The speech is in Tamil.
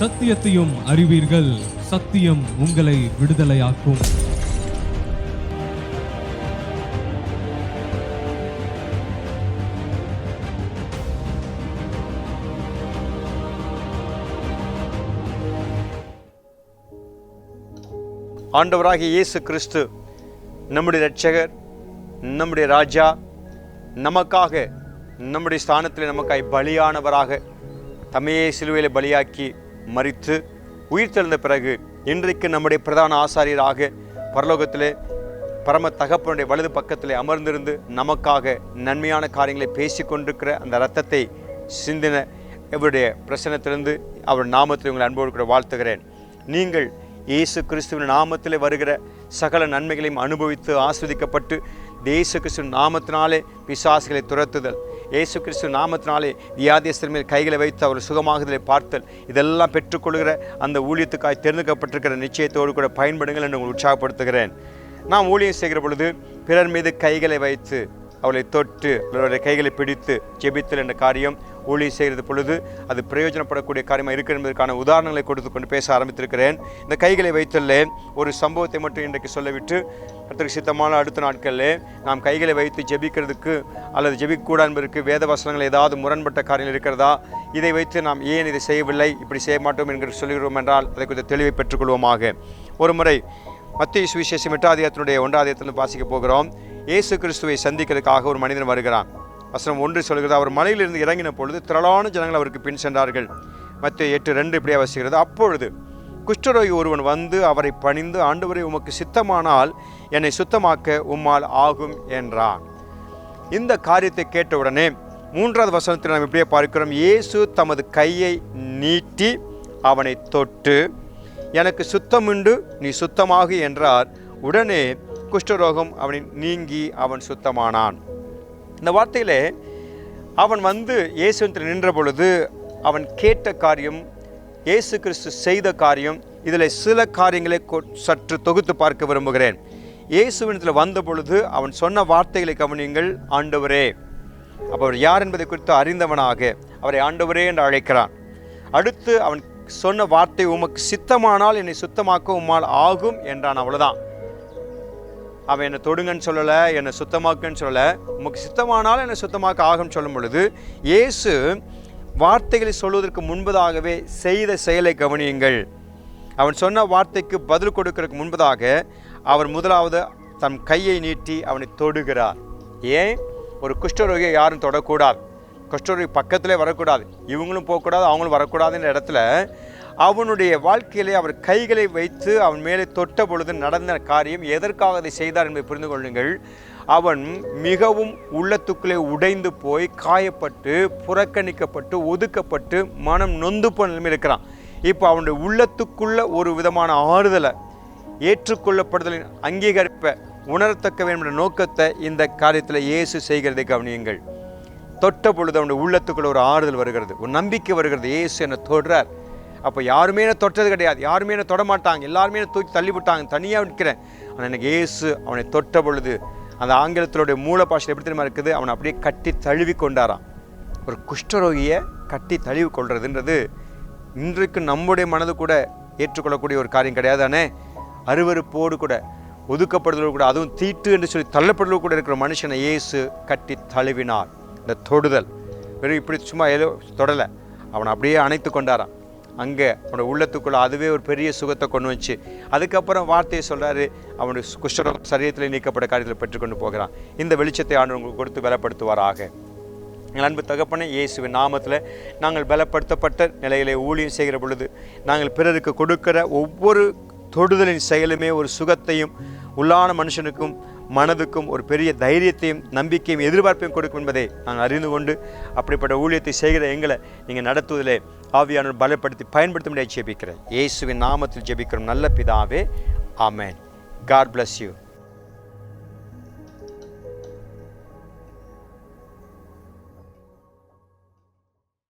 சத்தியத்தையும் அறிவீர்கள். சத்தியம் உங்களை விடுதலையாக்கும். ஆண்டவராகிய இயேசு கிறிஸ்து நம்முடைய இரட்சகர் நம்முடைய ராஜா நமக்காக நம்முடைய ஸ்தானத்தில் நமக்காய் பலியானவராக தமையே சிலுவையில் பலியாக்கி மறித்து உயிர் தெழுந்த பிறகு இன்றைக்கு நம்முடைய பிரதான ஆசாரியராக பரலோகத்திலே பரம தகப்பனுடைய வலது பக்கத்திலே அமர்ந்திருந்து நமக்காக நன்மையான காரியங்களை பேசிக் கொண்டிருக்கிற அந்த ரத்தத்தை சிந்தின இவருடைய பிரசனத்திலிருந்து அவர் நாமத்தில் உங்களை அன்போடு கூட வாழ்த்துகிறேன். நீங்கள் இயேசு கிறிஸ்துவின் நாமத்திலே வருகிற சகல நன்மைகளையும் அனுபவித்து ஆஸ்வதிக்கப்பட்டு இயேசு கிறிஸ்துவின் நாமத்தினாலே பிசாசுகளை துரத்துதல். இயேசு கிறிஸ்து நாமத்தினாலே வியாதியஸ்தர் மேல் கைகளை வைத்து அவர் சுகமாகுதலை பார்த்தல். இதெல்லாம் பெற்றுக்கொள்கிற அந்த ஊழியத்துக்காய் தேர்ந்தெடுக்கப்பட்டிருக்கிற நிச்சயத்தோடு கூட பயன்படுங்கள் என்று உங்களை உற்சாகப்படுத்துகிறேன். நாம் ஊழியம் செய்கிற பொழுது பிறர் மீது கைகளை வைத்து அவளை தொட்டு அவளுடைய கைகளை பிடித்து ஜெபித்தல் என்ற காரியம் ஊழி செய்கிறது பொழுது அது பிரயோஜனப்படக்கூடிய காரியமாக இருக்கிறது என்பதற்கான உதாரணங்களை கொடுத்து கொண்டு பேச ஆரம்பித்திருக்கிறேன். இந்த கைகளை வைத்துள்ள ஒரு சம்பவத்தை மட்டும் இன்றைக்கு சொல்லிவிட்டு கர்த்தருக்கு சித்தமான அடுத்த நாட்களில் நாம் கைகளை வைத்து ஜெபிக்கிறதுக்கு அல்லது ஜெபிக்கூடா என்பதற்கு வேத வசனங்கள் ஏதாவது முரண்பட்ட காரியம் இருக்கிறதா? இதை வைத்து நாம் ஏன் இதை செய்யவில்லை? இப்படி செய்ய மாட்டோம் என்று சொல்கிறோம் என்றால் அதை கொஞ்சம் தெளிவை பெற்றுக்கொள்வோமாக. ஒரு முறை மத்திய சுவிசேஷம் எட்டாதியத்தினுடைய ஒன்றாதியத்திலிருந்து வாசிக்க போகிறோம். இயேசு கிறிஸ்துவை சந்திக்கிறதுக்காக ஒரு மனிதன் வருகிறான். வசனம் ஒன்று சொல்கிறது அவர் மலையிலிருந்து இறங்கின பொழுது திரளான ஜனங்கள் அவருக்கு பின் சென்றார்கள். மற்ற எட்டு ரெண்டு இப்படியே வசிக்கிறது. அப்பொழுது குஷ்டரோகி ஒருவன் வந்து அவரை பணிந்து ஆண்டவரை உமக்கு சித்தமானால் என்னை சுத்தமாக்க உம்மால் ஆகும் என்றான். இந்த காரியத்தை கேட்டவுடனே மூன்றாவது வசனத்தில் நாம் இப்படியே பார்க்கிறோம். இயேசு தமது கையை நீட்டி அவனை தொட்டு எனக்கு சுத்தமுண்டு நீ சுத்தமாகு என்றார். உடனே குஷ்டரோகம் அவனின் நீங்கி அவன் சுத்தமானான். இந்த வார்த்தையில் அவன் வந்து இயேசுவத்தில் நின்ற பொழுது அவன் கேட்ட காரியம் இயேசு கிறிஸ்து செய்த காரியம் இதில் சில காரியங்களை சற்று தொகுத்து பார்க்க விரும்புகிறேன். இயேசுவினத்தில் வந்த பொழுது அவன் சொன்ன வார்த்தைகளை கவனியுங்கள் ஆண்டவரே. அவர் யார் என்பதை குறித்து அறிந்தவனாக அவரை ஆண்டவரே என்று அழைக்கிறான். அடுத்து அவன் சொன்ன வார்த்தை உமக்கு சித்தமானால் என்னை சுத்தமாக்க உம்மால் ஆகும் என்றான் அவ்வளோதான் அவன் என்னை தொடுங்கன்னு சொல்லலை என்னை சுத்தமாக்குன்னு சொல்லலை. உமக்கு சுத்தமானாலும் என்னை சுத்தமாக்க ஆகும்னு சொல்லும் பொழுது இயேசு வார்த்தைகளை சொல்வதற்கு முன்பதாகவே செய்த செயலை கவனியுங்கள். அவன் சொன்ன வார்த்தைக்கு பதில் கொடுக்கறதுக்கு முன்பதாக அவர் முதலாவது தன் கையை நீட்டி அவனை தொடுகிறார். ஏன்? ஒரு குஷ்டரோகியை யாரும் தொடக்கூடாது. குஷ்டரோகி பக்கத்திலே வரக்கூடாது. இவங்களும் போகக்கூடாது அவங்களும் வரக்கூடாதுன்ற இடத்துல அவனுடைய வாழ்க்கையிலே அவர் கைகளை வைத்து அவன் மேலே தொட்ட பொழுது நடந்த காரியம் எதற்காக அதை செய்தார் என்பதை புரிந்து கொள்ளுங்கள். அவன் மிகவும் உள்ளத்துக்குள்ளே உடைந்து போய் காயப்பட்டு புறக்கணிக்கப்பட்டு ஒதுக்கப்பட்டு மனம் நொந்து போன நிலைமை இருக்கிறான். இப்போ அவனுடைய உள்ளத்துக்குள்ள ஒரு விதமான ஆறுதலை ஏற்றுக்கொள்ளப்படுதலின் அங்கீகரிப்பை உணரத்தக்க வேண்டும் என்ற நோக்கத்தை இந்த காரியத்தில் இயேசு செய்கிறதை கவனியுங்கள். தொட்ட பொழுது அவனுடைய உள்ளத்துக்குள்ள ஒரு ஆறுதல் வருகிறது ஒரு நம்பிக்கை வருகிறது. இயேசு என்னை தொடுறார். அப்போ யாருமே என்ன தொட்டது கிடையாது. யாருமே என்ன தொட மாட்டாங்க. எல்லாருமே என்ன தூக்கி தள்ளிவிட்டாங்க தனியாக நிற்கிறேன் ஆனால் எனக்கு ஏசு அவனை தொட்ட பொழுது அந்த ஆங்கிலத்தினுடைய மூல பாஷை எப்படி தெரியுமா இருக்குது? அவனை அப்படியே கட்டி தழுவி கொண்டாரான் ஒரு குஷ்டரோகியை கட்டி தழுவி கொள்றதுன்றது இன்றைக்கு நம்முடைய மனது கூட ஏற்றுக்கொள்ளக்கூடிய ஒரு காரியம் கிடையாதானே அருவருப்போடு கூட ஒதுக்கப்படுதல் கூட அதுவும் தீட்டு என்று சொல்லி தள்ளப்படுதல் கூட இருக்கிற மனுஷனை இயேசு கட்டி தழுவினார். இந்த தொடுதல். வெறும் இப்படி சும்மா ஏதோ தொடலை. அவனை அப்படியே அணைத்து கொண்டாரான் அங்கே அவனோட உள்ளத்துக்குள்ளே அதுவே ஒரு பெரிய சுகத்தை கொண்டு வந்துச்சு. அதுக்கப்புறம் வார்த்தையை சொல்கிறாரு அவனுடைய குஷ்டரோகம் சரீரத்தில் நீக்கப்பட்ட காரியத்தில் பெற்றுக்கொண்டு போகிறான். இந்த வெளிச்சத்தை ஆண்டு உங்களுக்கு கொடுத்து பலப்படுத்துவாராக. எங்கள் அன்பு தகப்பனே இயேசுவின் நாமத்தில் நாங்கள் பலப்படுத்தப்பட்ட நிலையிலே ஊழியம் செய்கிற பொழுது நாங்கள் பிறருக்கு கொடுக்கிற ஒவ்வொரு தொடுதலின் செயலுமே ஒரு சுகத்தையும் உள்ளான மனுஷனுக்கும் மனதுக்கும் ஒரு பெரிய தைரியத்தையும் நம்பிக்கையும் எதிர்பார்ப்பையும் கொடுக்கும் என்பதை நாங்கள் அறிந்து கொண்டு அப்படிப்பட்ட ஊழியத்தை செய்கிற எங்களை நீங்கள் நடத்துவதிலே ஆவியானவர் பலப்படுத்தி பயன்படுத்த முடியாது ஜெபிக்கிறேன். இயேசுவின் நாமத்தில் ஜெபிக்கிறோம். நல்ல பிதாவே ஆமேன். God bless you